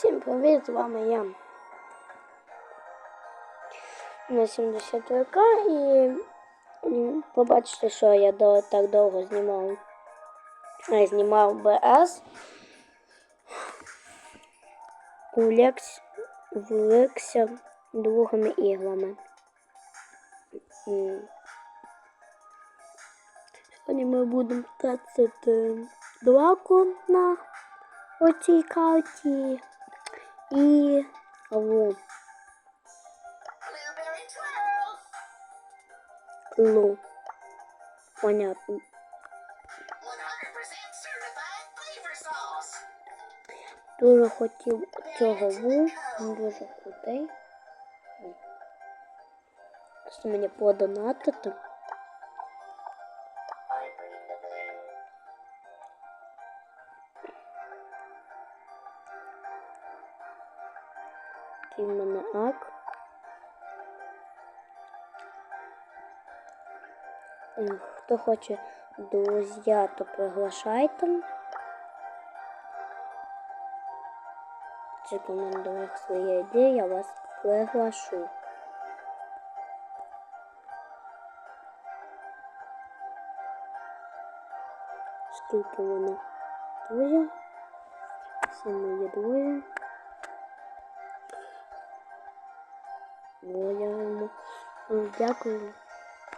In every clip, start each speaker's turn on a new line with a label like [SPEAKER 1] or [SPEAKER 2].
[SPEAKER 1] Всім привіт, з вами я. На 70 ВК і побачите, що я до, так довго знімав. Я знімав БС увлекся, увлекся другими іглами. Сьогодні ми будемо тестити драку на оцій карті і лу. Лу. Понятно.
[SPEAKER 2] 100% certified flavor sauce.
[SPEAKER 1] Дуже хотів цього ву. Він дуже крутий. Просто мені подонатити. Такий в мене ак. Хто хоче друзья, то приглашайте. Чи командує свої ідеї, я вас приглашу. Скільки мене друзів? Всі мої друзі. О, я йому ну, дякую.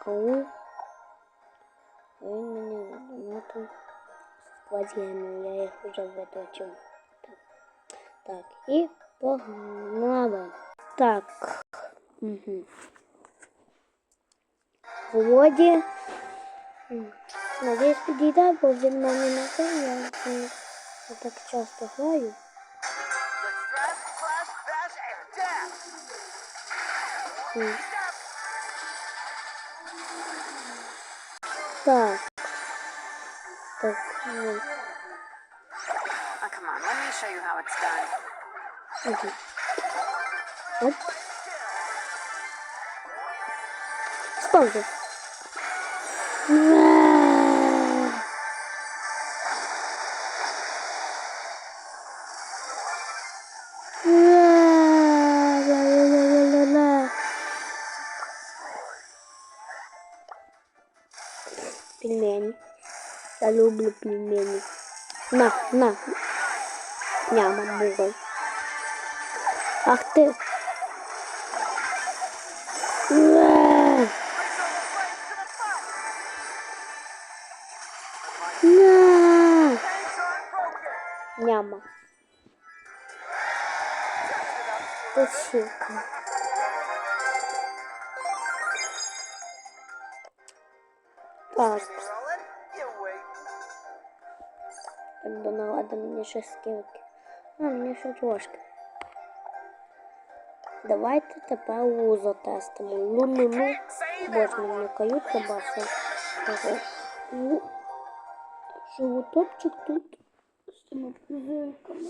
[SPEAKER 1] Кому? Він мені задонатив складіями, я їх вже витрачив. Так. Так, і погнали. Так. Угу. Володі. Надіюсь, підійде, бо він мене не. Я так часто граю. М. Так. Так. ну,
[SPEAKER 2] Oh, come on, let me show you how it's done.
[SPEAKER 1] Угу. Оп. Спавзи. Пельмени. Я люблю пельмени. На, на. Няма бугай. Ах ты. Ура! На! Няма. Посилка. Так, так донавати мені ще скільки. А, мені ще трошки. Давайте тепер лу затестимо. Лу-лу-лу. Боже, мені каюта баса. Животопчик тут з цими пузирками.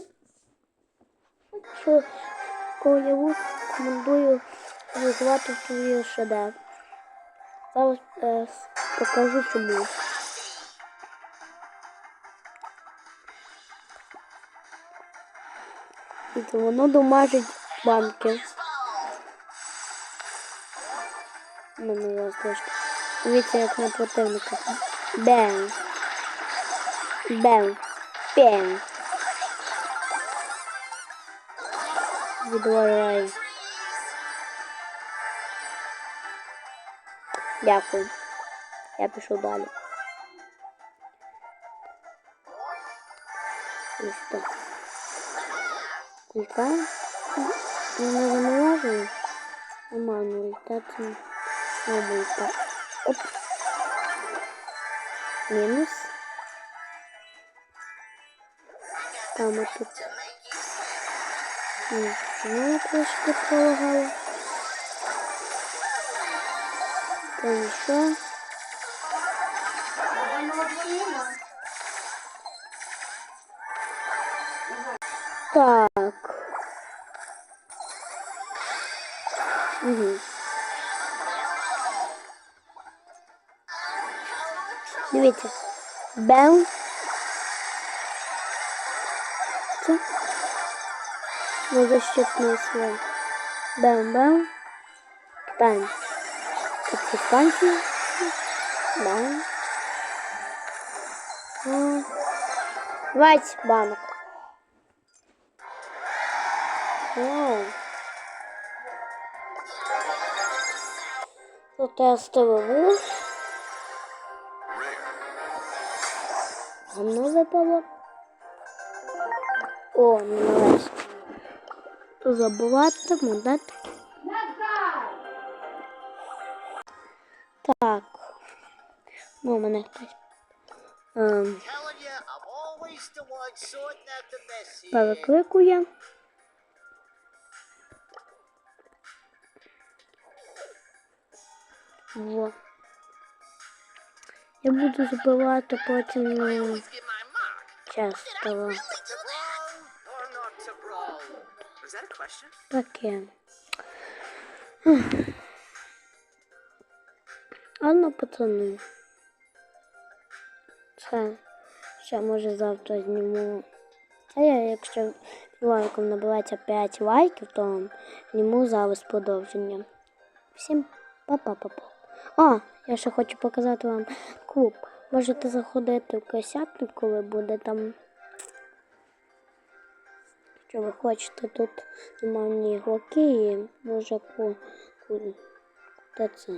[SPEAKER 1] Що, лу, командую реалізувати свої шедевр. Зараз покажу чому. І то воно домажить банки. У мене зараз трошки. Дивіться, як на противника. Бем. Бем. Бем. Відворяй. Дякую. Я пішов далі. І що? Кулька? Не заморожую? Нормально, результат. Пробую так. Оп. Мінус. Там а тут. Ні, Ну, трошки полагала. Там що? Так. Угу. Дивіться. Бем. Це. на защитний слой. Бем-бем. Кидаємо цю 20 банок. Вау. Тут тестовий Гамно випало. О, не належить. Забуватиму, да? Так. Ну, мене хтось. Перекликує. Во. Я буду забивати потім ну, часто. Таке. Ладно, пацани. Це ще може завтра зніму. Та я, якщо роликом набирається 5 лайків, то зніму зараз продовження. Всім па-па-па-па. А, я ще хочу показати вам клуб. Можете заходити в косятник, коли буде там. Що ви хочете, тут нормальні ігроки і може та це.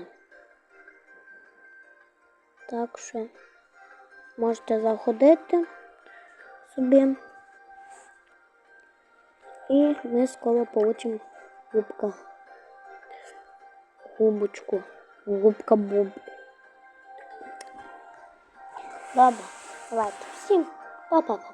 [SPEAKER 1] Так що можете заходити собі. І ми скоро получимо губка. Губочку. Губка буб. Добре, давайте всім па-па-па.